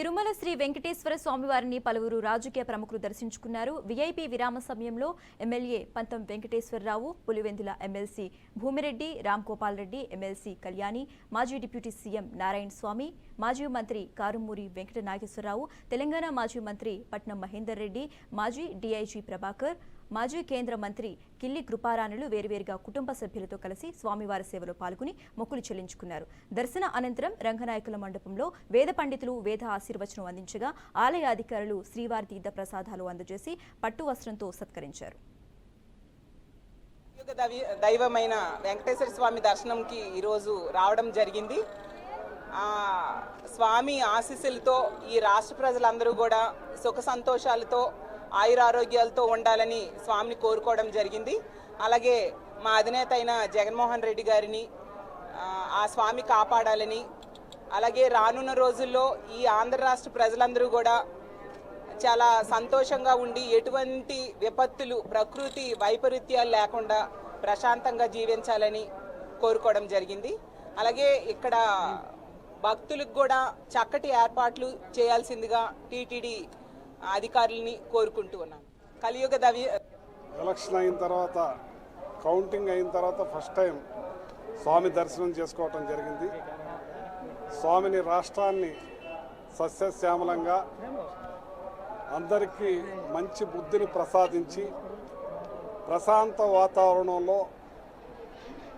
తిరుమల శ్రీ వెంకటేశ్వర స్వామివారిని పలువురు రాజకీయ ప్రముఖులు దర్శించుకున్నారు. వీఐపీ విరామ సమయంలో MLA Pantham Venkateswararao Pulivendula MLC Bhumireddy Ram Gopal Reddy MLC Kalyani మాజీ డిప్యూటీ సీఎం నారాయణ స్వామి మాజీ మంత్రి కారుమూరి వెంకట నాగేశ్వరరావు తెలంగాణ మాజీ మంత్రి పట్నం మహేందర్ రెడ్డి మాజీ డీఐజీ ప్రభాకర్ మాజీ కేంద్ర మంత్రి కిల్లి కృపారాణులు వేరువేరుగా కుటుంబ సభ్యులతో కలిసి స్వామివారి సేవలో పాల్గొని మొక్కులు చెల్లించుకున్నారు. దర్శన అనంతరం రంగనాయకుల మండపంలో వేద పండితులు వేద ఆశీర్వచనం అందించగా ఆలయ అధికారులు శ్రీవారి తీర్థ ప్రసాదాలు అందజేసి పట్టు వస్త్రంతో సత్కరించారు. దైవమైన వెంకటేశ్వర స్వామి దర్శనంకి ఈరోజు రావడం జరిగింది. స్వామి ఆశీస్సులతో ఈ రాష్ట్ర ప్రజలందరూ కూడా సుఖ సంతోషాలతో ఆయురారోగ్యాలతో ఉండాలని స్వామిని కోరుకోవడం జరిగింది. అలాగే మా అధినేత అయిన జగన్మోహన్ రెడ్డి గారిని ఆ స్వామి కాపాడాలని అలాగే రానున్న రోజుల్లో ఈ ఆంధ్ర రాష్ట్ర ప్రజలందరూ కూడా చాలా సంతోషంగా ఉండి ఎటువంటి విపత్తులు ప్రకృతి వైపరీత్యాలు లేకుండా ప్రశాంతంగా జీవించాలని కోరుకోవడం జరిగింది. అలాగే ఇక్కడ భక్తులకు కూడా చక్కటి ఏర్పాట్లు చేయాల్సిందిగా టీటీడీ అధికారులని కోరుకుంటూ ఉన్నాను కలియుగ దవి ఎలక్షన్ అయిన తర్వాత కౌంటింగ్ అయిన తర్వాత ఫస్ట్ టైం స్వామి దర్శనం చేసుకోవటం జరిగింది. స్వామిని రాష్ట్రాన్ని సస్యశ్యామలంగా అందరికీ మంచి బుద్ధిని ప్రసాదించి ప్రశాంత వాతావరణంలో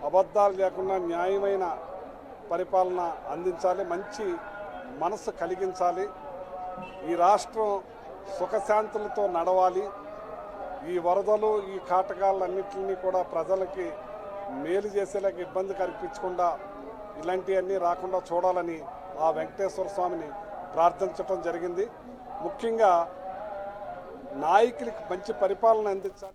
అబద్ధాలు లేకుండా న్యాయమైన పరిపాలన అందించాలి మంచి మనసు కలిగించాలి ఈ రాష్ట్రం సుఖశాంతులతో నడవాలి. ఈ వరదలు ఈ కాటకాలన్నింటినీ కూడా ప్రజలకి మేలు చేసేలాగా ఇబ్బంది కల్పించకుండా ఇలాంటివన్నీ రాకుండా చూడాలని ఆ వెంకటేశ్వర స్వామిని ప్రార్థించటం జరిగింది. ముఖ్యంగా నాయకులకి మంచి పరిపాలన అందించాలి.